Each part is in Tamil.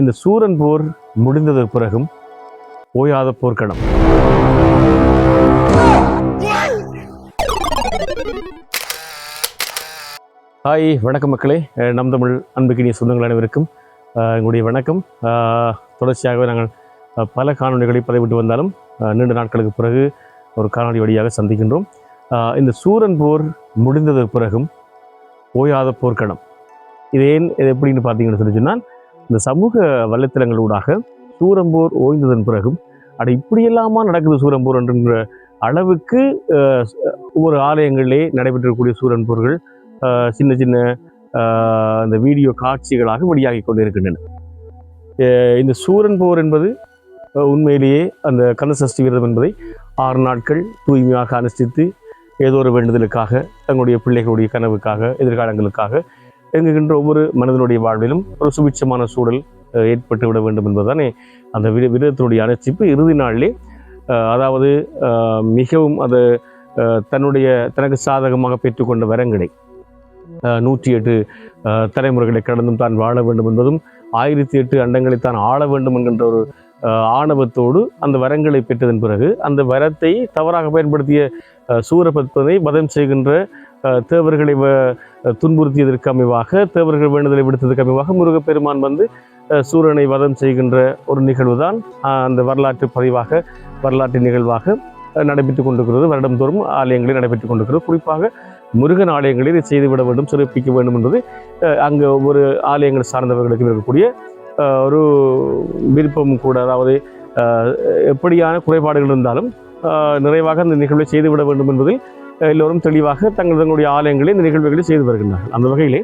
இந்த சூரன் போர் முடிந்ததற்கு பிறகும் ஓயாத போர்க்களம். ஹாய் வணக்கம் மக்களே. நம் தமிழ் அன்புக்கினிய சொந்தங்கள் அனைவருக்கும் எங்களுடைய வணக்கம். தொடர்ச்சியாகவே நாங்கள் பல காணொலிகளை பதிவிட்டு வந்தாலும் நீண்ட நாட்களுக்கு பிறகு ஒரு காணொலி வழியாக சந்திக்கின்றோம். இந்த சூரன் போர் முடிந்ததற்கு பிறகும் ஓயாத போர்க்களம். இது ஏன் இது எப்படின்னு பார்த்தீங்கன்னு சொல்லி சொன்னால் இந்த சமூக வலைத்தளங்களூடாக சூரம்போர் ஓய்ந்ததன் பிறகும் அட இப்படியெல்லாமா நடக்குது சூரம்போர் என்கிற அளவுக்கு ஒவ்வொரு ஆலயங்களிலே நடைபெற்றக்கூடிய சூரன் போர்கள் சின்ன சின்ன இந்த வீடியோ காட்சிகளாக வெளியாகி கொண்டிருக்கின்றன. இந்த சூரன் போர் என்பது உண்மையிலேயே அந்த கந்தசஷ்டி விரதம் என்பதை ஆறு நாட்கள் தூய்மையாக அனுஷ்டித்து ஏதோ ஒரு வேண்டுதலுக்காக தங்களுடைய பிள்ளைகளுடைய கனவுக்காக எதிர்காலங்களுக்காக இயங்குகின்ற ஒவ்வொரு மனிதனுடைய வாழ்விலும் ஒரு சுபிட்சமான சூழல் ஏற்பட்டு விட வேண்டும் என்பதுதானே. அந்த விர விரதத்தினுடைய அழைச்சிப்பு இறுதி நாளிலே அதாவது மிகவும் அது தன்னுடைய தனக்கு சாதகமாக பெற்றுக்கொண்ட வரங்களை நூற்றி எட்டு தலைமுறைகளை கடந்தும் தான் வாழ வேண்டும் என்பதும் ஆயிரத்தி எட்டு அண்டங்களை தான் ஆள வேண்டும் என்கின்ற ஒரு ஆணவத்தோடு அந்த வரங்களை பெற்றதன் பிறகு அந்த வரத்தை தவறாக பயன்படுத்திய சூரபத்மனை வதம் செய்கின்ற தேவர்களை வ- துன்புறுத்தியதற்கு அமைவாக தேவர்கள் வேண்டுதலை விடுத்ததற்கு அமைவாக முருகப்பெருமான் வந்து சூரனை வதம் செய்கின்ற ஒரு நிகழ்வு தான் அந்த வரலாற்று பதிவாக வரலாற்று நிகழ்வாக அஹ், நடைபெற்றுக் கொண்டிருக்கிறது. வருடந்தோறும் ஆலயங்களில் நடைபெற்றுக் கொண்டிருக்கிறது. குறிப்பாக முருகன் ஆலயங்களில் இதை செய்துவிட வேண்டும் சிறப்பிக்க வேண்டும் என்பது அங்கே அங்கு ஒவ்வொரு ஆலயங்கள் சார்ந்தவர்களுக்கு இருக்கக்கூடிய ஒரு விருப்பம் கூட. அதாவது எப்படியான குறைபாடுகள் இருந்தாலும் நிறைவாக அந்த நிகழ்வை செய்துவிட வேண்டும் என்பதில் எல்லோரும் தெளிவாக தங்கள் தங்களுடைய ஆலயங்களில் இந்த நிகழ்வுகளை செய்து வருகின்றார்கள். அந்த வகையிலே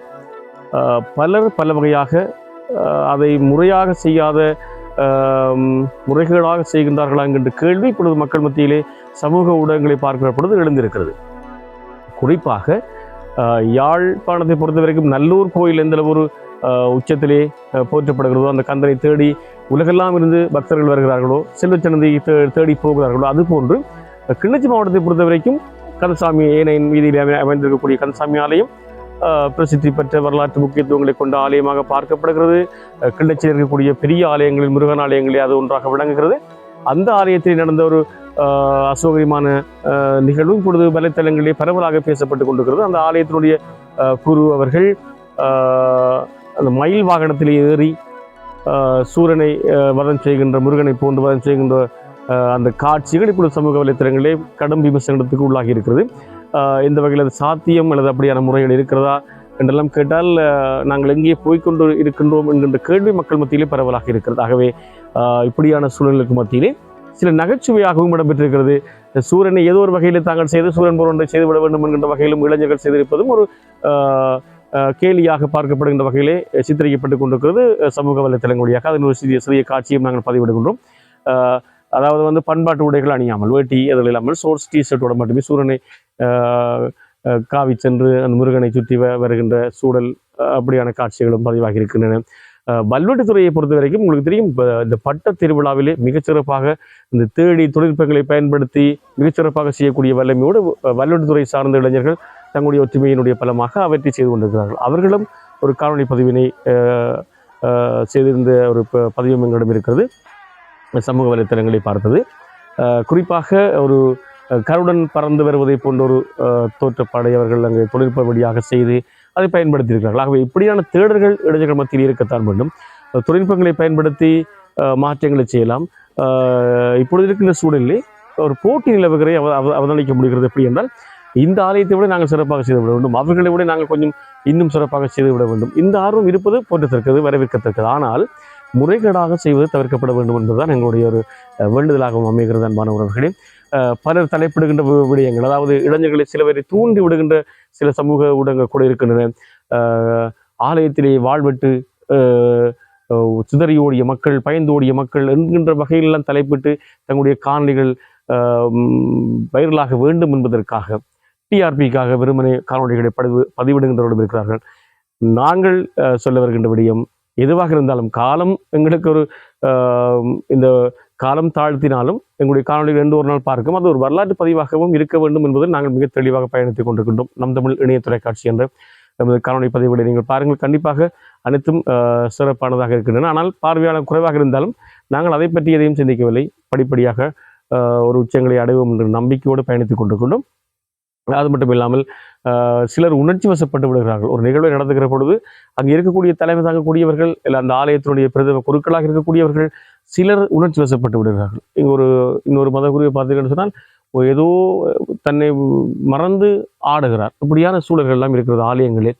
பலர் பல வகையாக அதை முறையாக செய்யாத முறைகளாக முறைகேடாக செய்கின்றார்களா என்கின்ற கேள்வி இப்பொழுது மக்கள் மத்தியிலே சமூக ஊடகங்களை பார்க்கிற பொழுது எழுந்திருக்கிறது. குறிப்பாக யாழ்ப்பாணத்தை பொறுத்த வரைக்கும் நல்லூர் கோயில் எந்த ஒரு உச்சத்திலே போற்றப்படுகிறதோ அந்த கந்தனை தேடி உலகெல்லாம் இருந்து பக்தர்கள் வருகிறார்களோ செல்வச்சனந்தையை தே தேடி போகிறார்களோ அதுபோன்று கிளிநொச்சி மாவட்டத்தை பொறுத்த வரைக்கும் கந்தசாமி ஏனையின் வீதியில் அமை அமைந்திருக்கக்கூடிய கந்தசாமி ஆலயம் பிரசித்தி பெற்ற வரலாற்று முக்கியத்துவங்களை கொண்ட ஆலயமாக பார்க்கப்படுகிறது. அஹ், இருக்கக்கூடிய பெரிய ஆலயங்களில் முருகன் ஆலயங்களே அது ஒன்றாக விளங்குகிறது. அந்த ஆலயத்தில் நடந்த ஒரு அசௌகரியமான நிகழ்வும் நிகழ்வு இப்பொழுது வலைத்தளங்களிலே பரவலாக பேசப்பட்டு கொண்டிருக்கிறது. அந்த ஆலயத்தினுடைய குரு அவர்கள் அந்த மயில் வாகனத்தில் ஏறி சூரனை வதம் செய்கின்ற முருகனை போன்று வதம் செய்கின்ற அந்த காட்சிகள் இப்பொழுது சமூக வலைத்தளங்களே கடும் விமர்சனத்துக்கு உள்ளாகி இருக்கிறது. இந்த வகையில் அது சாத்தியம் அல்லது அப்படியான முறைகள் இருக்கிறதா என்றெல்லாம் கேட்டால் நாங்கள் எங்கே போய்க்கொண்டு இருக்கின்றோம் என்கின்ற கேள்வி மக்கள் மத்தியிலே பரவலாக இருக்கிறது. ஆகவே இப்படியான சூழலுக்கு மத்தியிலே சில நகைச்சுவையாகவும் இடம்பெற்றிருக்கிறது. சூரியனை ஏதோ ஒரு வகையில் தாங்கள் செய்து சூரன் போர் ஒன்றை செய்துவிட வேண்டும் என்கின்ற வகையிலும் இளைஞர்கள் செய்திருப்பதும் ஒரு கேலியாக பார்க்கப்படுகின்ற வகையிலே சித்தரிக்கப்பட்டு கொண்டிருக்கிறது. சமூக வலைத்தளங்கள் வழியாக அதன் ஒரு சிறிய சிறிய காட்சியும் நாங்கள் பதிவிடுகின்றோம். அதாவது வந்து பண்பாட்டு உடைகள் அணியாமல் வேட்டி அதில் இல்லாமல் சோர்ஸ் டிஷர்ட்டோட மட்டுமே சூரனை காவி சென்று அந்த முருகனை சுற்றி வ- வருகின்ற சூழல் அப்படியான காட்சிகளும் பதிவாகி இருக்கின்றன. பல்வெட்டுத்துறையை பொறுத்த வரைக்கும் உங்களுக்கு தெரியும் இந்த பட்ட திருவிழாவிலே மிகச்சிறப்பாக இந்த தேடி தொழில்நுட்பங்களை பயன்படுத்தி மிகச்சிறப்பாக செய்யக்கூடிய வல்லமையோடு அஹ், சார்ந்த இளைஞர்கள் தங்களுடைய ஒற்றுமையினுடைய பலமாக அவற்றை செய்து கொண்டிருக்கிறார்கள். அவர்களும் ஒரு காணொலி பதிவினை செய்திருந்த ஒரு ப- பதிவும் எங்களிடம் இருக்கிறது. சமூக வலைத்தளங்களை பார்த்தது. குறிப்பாக ஒரு கருடன் பறந்து வருவதை போன்ற ஒரு தோற்றப்பாடை அவர்கள் அங்கே தொழில்நுட்ப வழியாக செய்து அதை பயன்படுத்தியிருக்கிறார்கள். ஆகவே இப்படியான தேடர்கள் இளைஞர்கள் மத்தியில் இருக்கத்தான் வேண்டும். தொழில்நுட்பங்களை பயன்படுத்தி மாற்றங்களை செய்யலாம். இப்பொழுது இருக்கின்ற சூழலில் ஒரு போட்டி நிலவுகளை அவ அவ- அவதானிக்க முடிகிறது எப்படி என்றால் இந்த ஆலயத்தை விட நாங்கள் சிறப்பாக செய்து விட வேண்டும். அவர்களை விட நாங்கள் கொஞ்சம் இன்னும் சிறப்பாக செய்து விட வேண்டும். இந்த ஆர்வம் இருப்பது போற்றத்தக்கது வரவேற்கத்தக்கது. ஆனால் முறைகேடாக செய்வது தவிர்க்கப்பட வேண்டும் என்பதுதான் எங்களுடைய ஒரு வேண்டுதலாகவும் அமைகிறது அன்பான உறவுகளே. பலர் தலைப்பிடுகின்ற விடயங்கள் அதாவது இளைஞர்களை சிலவரை தூண்டி விடுகின்ற சில சமூக ஊடகங்கள் கூட இருக்கின்றன. ஆலயத்திலே வாழ்வெட்டு சிதறி ஓடிய மக்கள் பயந்து ஓடிய மக்கள் என்கின்ற வகையிலெல்லாம் தலைப்பிட்டு தங்களுடைய காணொலிகள் வைரலாக வேண்டும் என்பதற்காக டிஆர்பிக்காக வெறுமனே காணொலிகளை பதிவு பதிவிடுகின்றவர்களும் இருக்கிறார்கள். நாங்கள் சொல்ல வருகின்ற விடயம் எதுவாக இருந்தாலும் காலம் எங்களுக்கு ஒரு இந்த காலம் தாழ்த்தினாலும் எங்களுடைய காணொலி ரெண்டு ஒரு நாள் பார்க்கும் அது ஒரு வரலாற்று பதிவாகவும் இருக்க வேண்டும் என்பதில் நாங்கள் மிக தெளிவாக பயணித்துக் கொண்டிருக்கின்றோம். நம் தமிழ் இணைய தொலைக்காட்சி என்ற நமது காணொலி பதிவுகளை நீங்கள் பாருங்கள். கண்டிப்பாக அனைத்தும் சிறப்பானதாக இருக்கின்றன. ஆனால் பார்வையாளர் குறைவாக இருந்தாலும் நாங்கள் அதை பற்றி எதையும் சிந்திக்கவில்லை. படிப்படியாக ஒரு உச்சங்களை அடைவோம் என்ற நம்பிக்கையோடு பயணித்துக் கொண்டிருக்கின்றோம். அது மட்டும் இல்லாமல் சிலர் உணர்ச்சி வசப்பட்டு விடுகிறார்கள். ஒரு நிகழ்வை நடந்துகிற பொழுது அங்கே இருக்கக்கூடிய தலைமை தாங்கக்கூடியவர்கள் இல்லை அந்த ஆலயத்தினுடைய பிரதம குருக்களாக இருக்கக்கூடியவர்கள் சிலர் உணர்ச்சி வசப்பட்டு விடுகிறார்கள். இங்கே ஒரு இன்னொரு மத குருவை பார்த்தீங்கன்னு சொன்னால் ஏதோ தன்னை மறந்து ஆடுகிறார். இப்படியான சூழல்கள் எல்லாம் இருக்கிறது ஆலயங்களில்.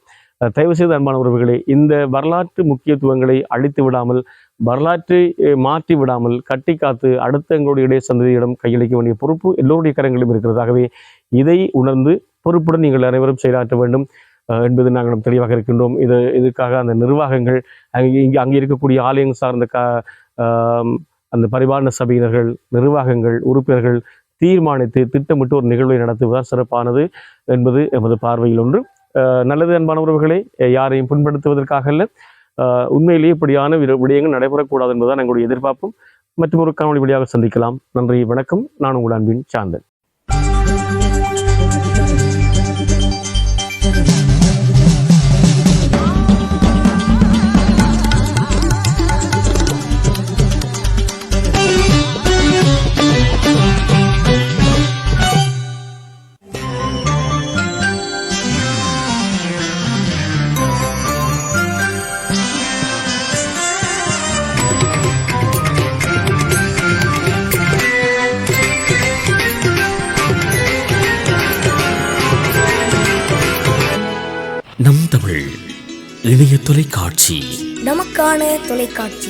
தயவு செய்து அன்பான உறவுகளே இந்த வரலாற்று முக்கியத்துவங்களை அழித்து விடாமல் வரலாற்றை மாற்றி விடாமல் கட்டி காத்து அடுத்த எங்களுடைய இடைய சந்ததியிடம் கையளிக்க வேண்டிய பொறுப்பு எல்லோருடைய கரங்களிலும் இருக்கிறதாகவே இதை உணர்ந்து பொறுப்புடன் நீங்கள் அனைவரும் செயலாற்ற வேண்டும். என்பது நாங்கள் தெளிவாக இருக்கின்றோம். இது இதுக்காக அந்த நிர்வாகங்கள் அங்கே இங்கே அங்கே இருக்கக்கூடிய ஆலயம் சார்ந்த க அந்த பரிபாலன சபையினர்கள் நிர்வாகங்கள் உறுப்பினர்கள் தீர்மானித்து திட்டமிட்டு ஒரு நிகழ்வை நடத்துவதால் சிறப்பானது என்பது எமது பார்வையில் ஒன்று. நல்லது அன்பான உறவுகளை யாரையும் புண்படுத்துவதற்காக அல்ல. உண்மையிலேயே இப்படியான விடயங்கள் நடைபெறக்கூடாது என்பதுதான் எங்களுடைய எதிர்பார்ப்பும். மற்றும் ஒரு காணொலி வழியாக சந்திக்கலாம். நன்றி வணக்கம். நான் உங்கள் அன்பின் சாந்தன். இணைய தொலைக்காட்சி. நமக்கான தொலைக்காட்சி.